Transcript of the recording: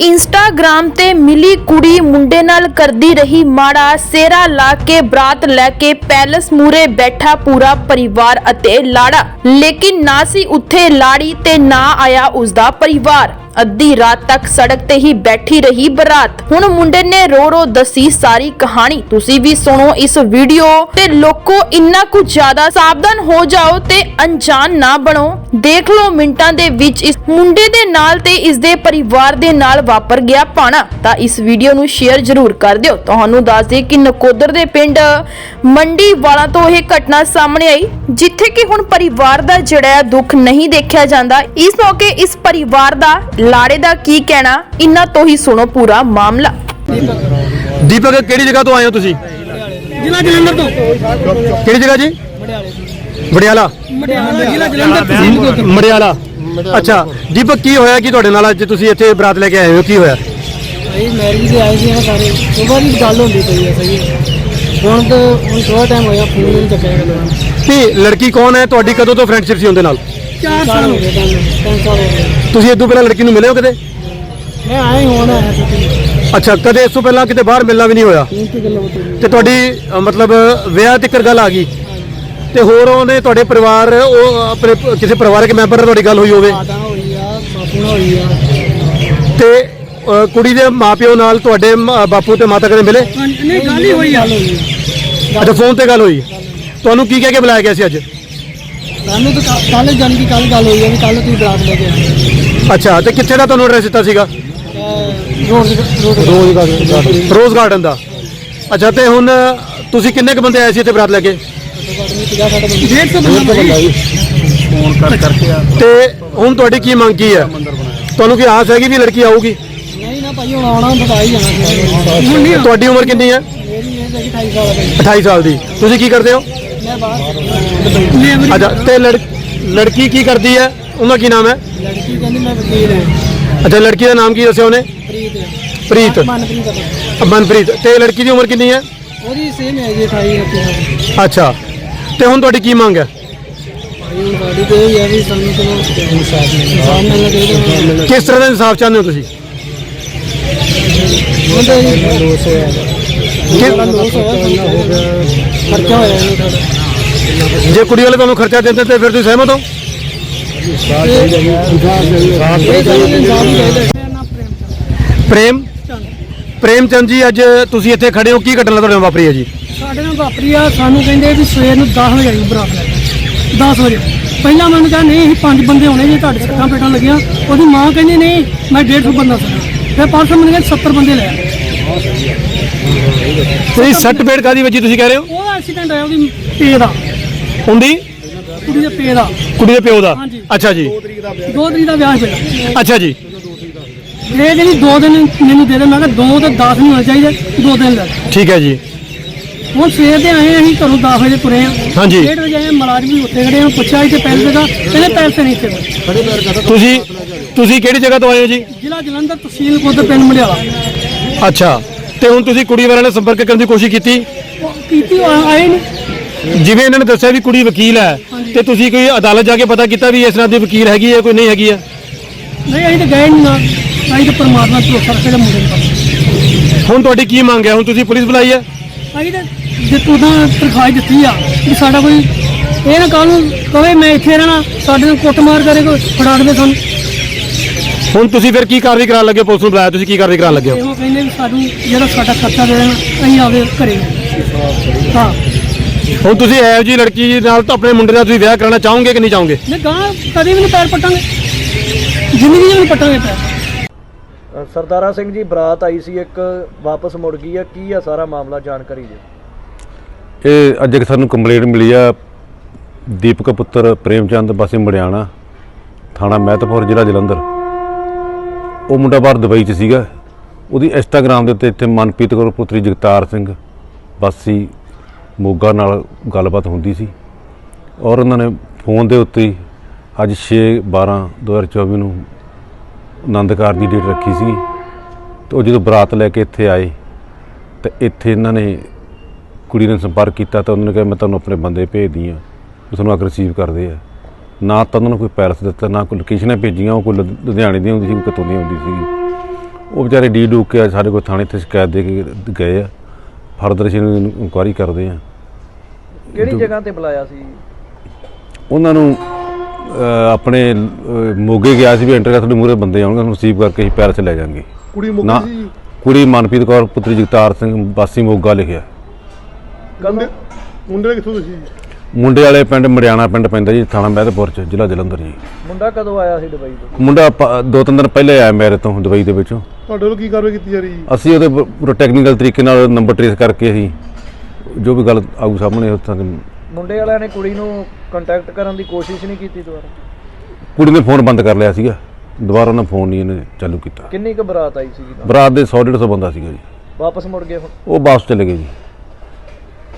Instagram ਤੇ ਮਿਲੀ ਕੁੜੀ ਮੁੰਡੇ ਨਾਲ ਕਰਦੀ ਰਹੀ ਮਾੜਾ ਸੇਰਾ ਲਾ ਕੇ ਬਰਾਤ ਲੈ ਕੇ ਪੈਲਸ ਮੂਰੇ ਬੈਠਾ ਪੂਰਾ ਪਰਿਵਾਰ ਅਤੇ ਲਾੜਾ। ਲੇਕਿਨ ਨਾ ਸੀ ਉੱਥੇ ਲਾੜੀ ਤੇ ਨਾ ਆਇਆ ਉਸਦਾ ਪਰਿਵਾਰ। ਅੱਧੀ ਰਾਤ ਤੱਕ ਸੜਕ ਤੇ ਹੀ ਬੈਠੀ ਰਹੀ ਬਰਾਤ। ਹੁਣ ਮੁੰਡੇ ਨੇ ਰੋ ਰੋ ਦੱਸੀ ਸਾਰੀ ਕਹਾਣੀ। ਤੁਸੀਂ ਵੀ ਸੁਣੋ ਇਸ ਵੀਡੀਓ ਤੇ ਲੋਕੋ ਇੰਨਾ ਕੁ ਜ਼ਿਆਦਾ ਸਾਵਧਾਨ ਹੋ ਜਾਓ ਤੇ ਅਣਜਾਣ ਨਾ ਬਣੋ। ਦੇਖ ਲਓ ਮਿੰਟਾਂ ਦੇ ਵਿੱਚ ਇਸ ਮੁੰਡੇ ਦੇ ਨਾਲ ਤੇ ਇਸ ਦੇ ਪਰਿਵਾਰ ਦੇ ਨਾਲ ਵਾਪਰ ਗਿਆ ਪਾਣਾ। ਤਾਂ ਇਸ ਵੀਡੀਓ ਨੂੰ ਸ਼ੇਅਰ ਜ਼ਰੂਰ ਕਰ ਦਿਓ। ਤੁਹਾਨੂੰ ਦੱਸ ਦੇ ਕਿ ਨਕੋਦਰ ਦੇ ਪਿੰਡ ਮੰਡੀ ਵਾਲਾ ਤੋਂ ਇਹ ਘਟਨਾ ਸਾਹਮਣੇ ਆਈ, ਜਿੱਥੇ ਕਿ ਹੁਣ ਪਰਿਵਾਰ ਦਾ ਜਿਹੜਾ ਦੁੱਖ ਨਹੀਂ ਦੇਖਿਆ ਜਾਂਦਾ। ਇਸ ਮੌਕੇ ਇਸ ਪਰਿਵਾਰ ਦਾ ਲਾੜੇ ਦਾ ਕੀ ਕਹਿਣਾ? ਇਹਨਾਂ ਤੋਂ ਹੀ ਸੁਣੋ ਪੂਰਾ ਮਾਮਲਾ। ਦੀਪਕ ਕਿਹੜੀ ਜਗ੍ਹਾ ਤੋਂ ਆਏ ਹੋ ਤੁਸੀਂ? ਜ਼ਿਲ੍ਹਾ ਜਲੰਧਰ ਤੋਂ। ਕਿਹੜੀ ਜਗ੍ਹਾ ਜੀ? ਵੜਿਆਲਾ ਮਟਿਆਲਾ ਜ਼ਿਲ੍ਹਾ ਜਲੰਧਰ ਤਹਿਸੀਲ ਕੋਟ ਮੜਿਆਲਾ ਅੱਛਾ ਦੀਪਕ ਕੀ ਹੋਇਆ? ਕਿ ਤੁਹਾਡੇ ਨਾਲ ਅੱਜ ਤੁਸੀਂ ਇੱਥੇ ਬਰਾਤ ਲੈ ਕੇ ਆਏ ਹੋ? ਕੀ ਹੋਇਆ? ਭਾਈ ਮੈਰਿਜ ਦੇ ਆਏ ਸੀ ਨਾ ਸਾਰੇ। ਸੁਬਾਹ ਦੀ ਗੱਲ ਹੁੰਦੀ ਪਈ ਹੈ ਸਹੀ। ਹੁਣ ਤਾਂ ਹੁਣ ਥੋੜਾ ਟਾਈਮ ਹੋਇਆ ਫੋਨ ਨਹੀਂ ਚੱਕਿਆ ਗਿਆ ਤੇ ਲੜਕੀ ਕੌਣ ਹੈ? ਤੁਹਾਡੀ ਕਦੋਂ ਤੋਂ ਫਰੈਂਡਸ਼ਿਪ ਸੀ ਉਹਦੇ ਨਾਲ? 4 ਸਾਲ ਹੋ ਗਏ ਤੁਹਾਨੂੰ 3 ਸਾਲ ਹੋ ਗਏ। ਤੁਸੀਂ ਤੋਂ ਪਹਿਲਾਂ ਲੜਕੀ ਨੂੰ ਮਿਲੇ ਹੋ ਕਦੇ? ਮੈਂ ਆਇਆ ਹੀ ਹੁਣ ਆਇਆ ਸੀ ਅੱਛਾ ਕਦੇ ਇਸ ਤੋਂ ਪਹਿਲਾਂ ਕਿਤੇ ਬਾਹਰ ਮਿਲਣਾ ਵੀ ਨਹੀਂ ਹੋਇਆ? ਗੱਲਾਂ ਤੇ ਤੁਹਾਡੀ ਅ, ਮਤਲਬ ਵਿਆਹ ਤੱਕ ਗੱਲ ਆ ਗਈ। ਤੇ ਹੋਰ ਉਹਨੇ ਤੁਹਾਡੇ ਪਰਿਵਾਰ ਉਹ ਆਪਣੇ ਪ- ਕਿਸੇ ਪਰਿਵਾਰਕ ਮੈਂਬਰ ਨਾਲ ਤੁਹਾਡੀ ਗੱਲ ਹੋਈ ਹੋਵੇ? ਮਾਤਾ ਹੋਈ ਆ ਬਾਪੂ ਨਾਲ ਹੋਈ ਆ। ਤੇ ਅ, ਕੁੜੀ ਦੇ ਮਾਪਿਓ ਨਾਲ ਤੁਹਾਡੇ ਮ- ਬਾਪੂ ਤੇ ਮਾਤਾ ਕਦੇ ਮਿਲੇ? ਨਹੀਂ ਗੱਲ ਹੀ ਹੋਈ ਆ। ਅੱਛਾ ਫੋਨ ਤੇ ਗੱਲ ਹੋਈ। ਤੁਹਾਨੂੰ ਕੀ ਕਹਿ ਕੇ ਬੁਲਾਇਆ ਗਿਆ ਸੀ ਅੱਜ? ਸਾਨੂੰ ਤਾਂ ਕੱਲ ਜਾਣ ਦੀ ਕੱਲ ਗੱਲ ਹੋਈ ਆ ਵੀ ਕੱਲ ਤੁਸੀਂ ਬਰਾਤ ਲੈ ਕੇ ਆਏ ਅੱਛਾ ਤੇ ਕਿੱਥੇ ਦਾ ਤੁਹਾਨੂੰ ਐਡਰੈਸ ਦਿੱਤਾ ਸੀਗਾ? ਰੋਜ਼ ਗਾਰਡਨ ਦਾ। ਅੱਛਾ ਤੇ ਹੁਣ ਤੁਸੀਂ ਕਿੰਨੇ ਕ ਬੰਦੇ ਆਏ ਸੀ ਇੱਥੇ ਬਰਾਤ ਲੈ ਕੇ? 150 ਬੰਦਾ ਭਾਈ ਤੇ ਹੁਣ ਤੁਹਾਡੀ ਕੀ ਮੰਗ ਕੀ ਹੈ? ਤੁਹਾਨੂੰ ਕੀ ਆਸ ਹੈਗੀ ਵੀ ਲੜਕੀ ਆਊਗੀ? ਨਹੀਂ ਨਾ ਭਾਈ ਹੁਣ ਆਉਣਾ ਬਤਾ ਹੀ ਜਾਣਾ। ਤੁਹਾਡੀ ਉਮਰ ਕਿੰਨੀ ਹੈ? 28 ਸਾਲ ਦੀ। ਤੁਸੀਂ ਕੀ ਕਰਦੇ ਹੋ? ਮੈਂ ਬਾਹਰ ਅੱਛਾ, ਤੇ ਲੜਕੀ ਕੀ ਕਰਦੀ ਹੈ? ਉਹਦਾ ਕੀ ਨਾਮ ਹੈ? ਲੜਕੀ ਕਹਿੰਦੀ ਮੈਂ ਵਕੀਲ ਹਾਂ ਅੱਛਾ, ਲੜਕੀ ਦਾ ਨਾਮ ਕੀ ਦੱਸਿਆ ਉਹਨੇ? ਪ੍ਰੀਤ। ਪ੍ਰੀਤ ਮਨਪ੍ਰੀਤ। ਆ। ਤੇ ਲੜਕੀ ਦੀ ਉਮਰ ਕਿੰਨੀ ਹੈ? ਉਹਦੀ ਸੇਮ ਹੈ ਜੀ 28 ਅੱਛਾ, ਤੇ ਹੁਣ ਤੁਹਾਡੀ ਕੀ ਮੰਗ ਹੈ? ਕਿਸ ਤਰ੍ਹਾਂ ਦਾ ਇਨਸਾਫ ਚਾਹੁੰਦੇ ਹੋ ਤੁਸੀਂ? ਖਰਚਾ ਹੋਇਆ ਨਹੀਂ ਜੇ ਕੁੜੀ ਵਾਲੇ ਤੁਹਾਨੂੰ ਖਰਚਾ ਦਿੰਦੇ ਤੇ ਫਿਰ ਤੁਸੀਂ ਸਹਿਮਤ ਹੋ? ਪ੍ਰੇਮ? ਪ੍ਰੇਮ ਚੰਦ ਜੀ, ਅੱਜ ਤੁਸੀਂ ਇੱਥੇ ਖੜੇ ਹੋ। ਕੀ ਘਟਨਾ ਤੁਹਾਡੇ ਨਾਲ ਵਾਪਰੀ ਹੈ ਜੀ? ਸਾਡੇ ਨਾਲ ਵਾਪਰੀ ਆ। ਸਾਨੂੰ ਕਹਿੰਦੇ ਵੀ ਸਵੇਰ ਨੂੰ 10 ਵਜੇ ਆਈ ਬਰਾਤ ਲੈ ਕੇ। 10 ਵਜੇ। ਪਹਿਲਾਂ ਮੈਨੂੰ ਕਿਹਾ, ਨਹੀਂ, ਅਸੀਂ ਪੰਜ ਬੰਦੇ ਹੋਣੇ ਜੀ, ਤੁਹਾਡੇ ਸੱਟਾਂ ਪੇਟਾਂ ਲੱਗੀਆਂ। ਉਹਦੀ ਮਾਂ ਕਹਿੰਦੀ, ਨਹੀਂ, ਮੈਂ 150 ਬੰਦਾ ਸੀ। ਫਿਰ ਪਰਸੋਂ ਮੈਨੂੰ ਕਹਿੰਦੇ 70 ਬੰਦੇ ਲੈ ਆਏ। ਤੁਸੀਂ ਸੱਟ ਪੇੜ ਕਾਦੀ ਵੱਜੀ ਤੁਸੀਂ ਕਹਿ ਰਹੇ ਹੋ? ਉਹਦਾ ਐਕਸੀਡੈਂਟ ਹੋਇਆ ਉਹਦੀ ਪੇ ਦਾ। ਹੁੰਦੀ? ਕੁੜੀ ਦੇ ਪੇ ਦਾ। ਕੁੜੀ ਦੇ ਪਿਓ ਦਾ? ਹਾਂਜੀ। ਅੱਛਾ ਜੀ। ਦੋ ਤਰੀਕ ਦਾ ਵਿਆਹ ਸੀ ਪਹਿਲਾਂ ਅੱਛਾ ਜੀ। ਇਹ ਜਿਹੜੀ ਦੋ ਦਿਨ ਮੈਨੂੰ ਦੇ ਦੇ ਮੈਂ ਕਿਹਾ ਦੋ ਤੇ 10 ਨਹੀਂ ਹੋਣੇ ਚਾਹੀਦੇ ਦੋ ਦਿਨ ਲੈ। ਠੀਕ ਹੈ ਜੀ। ਹੁਣ ਸਵੇਰ ਦੇ ਆਏ ਹਾਂ, ਅਸੀਂ ਘਰੋਂ 10 ਵਜੇ ਤੁਰੇ ਆ। ਹਾਂਜੀ। 1:30 ਵਜੇ ਆਏ ਮਲਾਜ਼ਮ ਵੀ ਉੱਥੇ ਖੜੇ ਆ ਪੁੱਛਿਆ ਇੱਥੇ ਪੈਸੇ ਦਾ ਕਹਿੰਦੇ ਪੈਸੇ ਨਹੀਂ ਇੱਥੇ। ਤੁਸੀਂ ਤੁਸੀਂ ਕਿਹੜੀ ਜਗ੍ਹਾ ਤੋਂ ਆਏ ਹੋ ਜੀ? ਜ਼ਿਲ੍ਹਾ ਜਲੰਧਰ ਤਹਿਸੀਲ ਕੋਦ ਪਿੰਡ ਮੰਡਿਆਲਾ ਅੱਛਾ। ਤੇ ਹੁਣ ਤੁਸੀਂ ਕੁੜੀ ਵਾਲਿਆਂ ਨਾਲ ਸੰਪਰਕ ਕਰਨ ਦੀ ਕੋਸ਼ਿਸ਼ ਕੀਤੀ? ਕੀਤੀ ਆਏ ਨਹੀਂ। ਜਿਵੇਂ ਇਹਨਾਂ ਨੇ ਦੱਸਿਆ ਵੀ ਕੁੜੀ ਵਕੀਲ ਹੈ ਤੇ ਤੁਸੀਂ ਕੋਈ ਅਦਾਲਤ ਜਾ ਕੇ ਪਤਾ ਕੀਤਾ ਵੀ ਇਸ ਨਾਲ ਦੀ ਵਕੀਲ ਹੈਗੀ ਹੈ ਕੋਈ ਨਹੀਂ ਹੈਗੀ ਹੈ? ਨਹੀਂ ਅਸੀਂ ਤਾਂ ਗਏ ਨਹੀਂ ਨਾ। ਅਸੀਂ ਤਾਂ ਪਰਮਾਤਮਾ ਤੋਂ ਰੱਖੇ ਦੇ ਮੁੰਡੇ ਨੂੰ ਹੁਣ ਤੁਹਾਡੀ ਕੀ ਮੰਗ ਹੈ? ਹੁਣ ਤੁਸੀਂ ਪੁਲਿਸ ਬੁਲਾਈ ਹੈ? ਅਸੀਂ ਤਾਂ ਜੇ ਤੂੰ ਤਾਂ ਤਰਖਾਈ ਦਿੱਤੀ ਆ ਵੀ ਸਾਡਾ ਕੋਈ ਇਹ ਨਾ ਕੱਲ ਨੂੰ ਕਵੇ ਮੈਂ ਇੱਥੇ ਰਹਿਣਾ ਸਾਡੇ ਨੂੰ ਕੁੱਟਮਾਰ ਕਰੇ ਕੋਈ ਫੜਾ ਦੇਵੇ ਸਾਨੂੰ। ਹੁਣ ਤੁਸੀਂ ਫਿਰ ਕੀ ਕਾਰਵਾਈ ਕਰਾਉਣ ਲੱਗੇ ਹੋ? ਪੁਲਿਸ ਨੂੰ ਬੁਲਾਇਆ ਤੁਸੀਂ ਕੀ ਕਾਰਵਾਈ ਕਰਾਉਣ ਲੱਗੇ ਹੋ? ਇਹੋ ਕਹਿੰਦੇ ਵੀ ਸਾਨੂੰ ਜਿਹੜਾ ਸਾਡਾ ਖਰਚਾ ਦੇ ਦੇਣਾ ਅਸੀਂ ਆਵੇ ਘਰੇ ਹਾਂ। ਹੁਣ ਤੁਸੀਂ ਇਹੋ ਜੀ ਲੜਕੀ ਨਾਲ ਤਾਂ ਆਪਣੇ ਮੁੰਡੇ ਨਾਲ ਤੁਸੀਂ ਵਿਆਹ ਕਰਾਉਣਾ ਚਾਹੋਗੇ ਕਿ ਨਹੀਂ ਚਾਹੋਗੇ? ਨਹੀਂ ਗਾਂ ਕਦੇ ਵੀ ਨਹੀਂ ਪੈਰ ਪਟਾਂਗੇ। ਜ਼ਿੰਦਗੀ 'ਚ ਵੀ ਨਹੀਂ ਪਟਾਂਗੇ ਪੈਰ। ਸਰਦਾਰਾ ਸਿੰਘ ਜੀ ਬਰਾਤ ਆਈ ਸੀ ਇੱਕ ਵਾਪਸ ਮੁੜ ਗਈ ਆ। ਕੀ ਆ ਸਾਰਾ ਮਾਮਲਾ ਜਾਣਕਾਰੀ ਦਿਓ? ਇਹ ਅੱਜ ਇੱਕ ਸਾਨੂੰ ਕੰਪਲੇਂਟ ਮਿਲੀ ਆ। ਦੀਪਕ ਪੁੱਤਰ ਪ੍ਰੇਮਚੰਦ ਵਾਸੀ ਮੜਿਆਣਾ ਥਾਣਾ ਮਹਿਤਪੁਰ ਜ਼ਿਲ੍ਹਾ ਜਲੰਧਰ। ਉਹ ਮੁੰਡਾ ਬਾਹਰ ਦੁਬਈ 'ਚ ਸੀਗਾ। ਉਹਦੀ ਇੰਸਟਾਗ੍ਰam ਦੇ ਉੱਤੇ ਇੱਥੇ ਮਨਪ੍ਰੀਤ ਕੌਰ, ਪੁੱਤਰੀ ਜਗਤਾਰ ਸਿੰਘ, ਵਾਸੀ ਮੋਗਾ ਨਾਲ ਗੱਲਬਾਤ ਹੁੰਦੀ ਸੀ। ਔਰ ਉਹਨਾਂ ਨੇ ਫੋਨ ਦੇ ਉੱਤੇ ਹੀ ਅੱਜ 6 12 2024 ਨੂੰ ਆਨੰਦਕਾਰ ਦੀ ਡੇਟ ਰੱਖੀ ਸੀ। ਤੇ ਉਹ ਜਦੋਂ ਬਰਾਤ ਲੈ ਕੇ ਇੱਥੇ ਆਏ, ਤੇ ਇੱਥੇ ਇਹਨਾਂ ਨੇ ਕੁੜੀ ਨੇ ਸੰਪਰਕ ਕੀਤਾ ਤਾਂ ਉਹਨਾਂ ਨੇ ਕਿਹਾ, ਮੈਂ ਤੁਹਾਨੂੰ ਆਪਣੇ ਬੰਦੇ ਭੇਜਦੀ ਆ ਉਹ ਤੁਹਾਨੂੰ ਆ ਰਿਸੀਵ ਕਰਦੇ ਆ। ਨਾ ਤਾਂ ਉਹਨਾਂ ਨੂੰ ਕੋਈ ਪੈਰਸ ਦਿੱਤਾ ਨਾ ਕੋਈ ਲੋਕੇਸ਼ਨਾਂ ਭੇਜੀਆਂ ਉਹ ਕੋਈ ਲੁਧਿਆਣੇ ਦੀ ਹੁੰਦੀ ਸੀ ਕੋਈ ਕਿਤੋਂ ਦੀ ਹੁੰਦੀ ਸੀ। ਉਹ ਵਿਚਾਰੇ ਡੀ ਡੂਕ ਕੇ ਸਾਡੇ ਕੋਲ ਥਾਣੇ ਤੇ ਸ਼ਿਕਾਇਤ ਦੇ ਕੇ ਗਏ ਆ। ਫਰਦਰ ਅਸੀਂ ਇਨਕੁਆਰੀ ਕਰਦੇ ਆ। ਕਿਹੜੀ ਜਗ੍ਹਾ ਤੇ ਬੁਲਾਇਆ ਸੀ? ਉਹਨਾਂ ਨੂੰ ਆਪਣੇ ਮੋਗੇ ਗਿਆ ਸੀ ਵੀ ਇੰਟਰਕੈਸਟ ਦੇ ਮੂਰੇ ਬੰਦੇ ਆਉਣਗੇ ਉਹਨੂੰ ਰਿਸੀਵ ਕਰਕੇ ਅਸੀਂ ਪੈਰ 'ਚ ਲੈ ਜਾਾਂਗੇ। ਕੁੜੀ ਨਾ ਕੁੜੀ ਮਨਪ੍ਰੀਤ ਕੌਰ ਪੁੱਤਰੀ ਜਗਤਾਰ ਸਿੰਘ ਵਾਸੀ ਮੋਗਾ ਲਿਖਿਆ। ਕਦੋਂ? ਮੁੰਡੇ ਕਿੱਥੋਂ ਤੁਸੀਂ ਮੁੰਡੇ ਵਾਲੇ ਪਿੰਡ ਮੜਿਆਣਾ ਪਿੰਡ ਪੈਂਦਾ ਜੀ ਥਾਣਾ ਮਹਿਦਪੁਰ ਚ ਜ਼ਿਲ੍ਹਾ ਜਲੰਧਰ ਜੀ। ਮੁੰਡਾ ਕਦੋਂ ਆਇਆ ਸੀ ਦੁਬਈ ਤੋਂ? ਮੁੰਡਾ ਪ- ਦੋ ਤਿੰਨ ਦਿਨ ਪਹਿਲੇ ਆਇਆ ਮੇਰੇ ਤੋਂ ਦੁਬਈ ਦੇ ਵਿੱਚੋਂ। ਤੁਹਾਡੇ ਵੱਲੋਂ ਕੀ ਕਾਰਵਾਈ ਕੀਤੀ ਜਾ ਰਹੀ ਹੈ ਅਸੀਂ ਉਹਦੇ ਪ- ਪੂਰਾ ਟੈਕਨੀਕਲ ਤਰੀਕੇ ਨਾਲ ਨੰਬਰ ਟ੍ਰੇਸ ਕਰਕੇ ਅਸੀਂ ਜੋ ਵੀ ਗੱਲ ਆਊ ਸਾਹਮਣੇ ਉਹ ਤੁਹਾਨੂੰ ਮੁੰਡੇ ਵਾਲਿਆਂ ਨੇ ਕੁੜੀ ਨੂੰ ਕੰਟੈਕਟ ਕਰਨ ਦੀ ਕੋਸ਼ਿਸ਼ ਨਹੀਂ ਕੀਤੀ ਦੁਬਾਰਾ? ਕੁੜੀ ਨੇ ਫੋਨ ਬੰਦ ਕਰ ਲਿਆ ਸੀਗਾ। ਦੁਬਾਰਾ ਉਹਨਾਂ ਫੋਨ ਨਹੀਂ ਇਹਨੇ ਚਾਲੂ ਕੀਤਾ। ਕਿੰਨੀ ਕੁ ਬਰਾਤ ਆਈ ਸੀ ਬਰਾਤ ਦੇ 100 150 ਬੰਦਾ ਸੀਗਾ ਜੀ। ਵਾਪਸ ਮੁੜ ਗਏ ਹੁਣ? ਉਹ ਵਾਪਸ ਚਲੇ ਗਏ ਜੀ।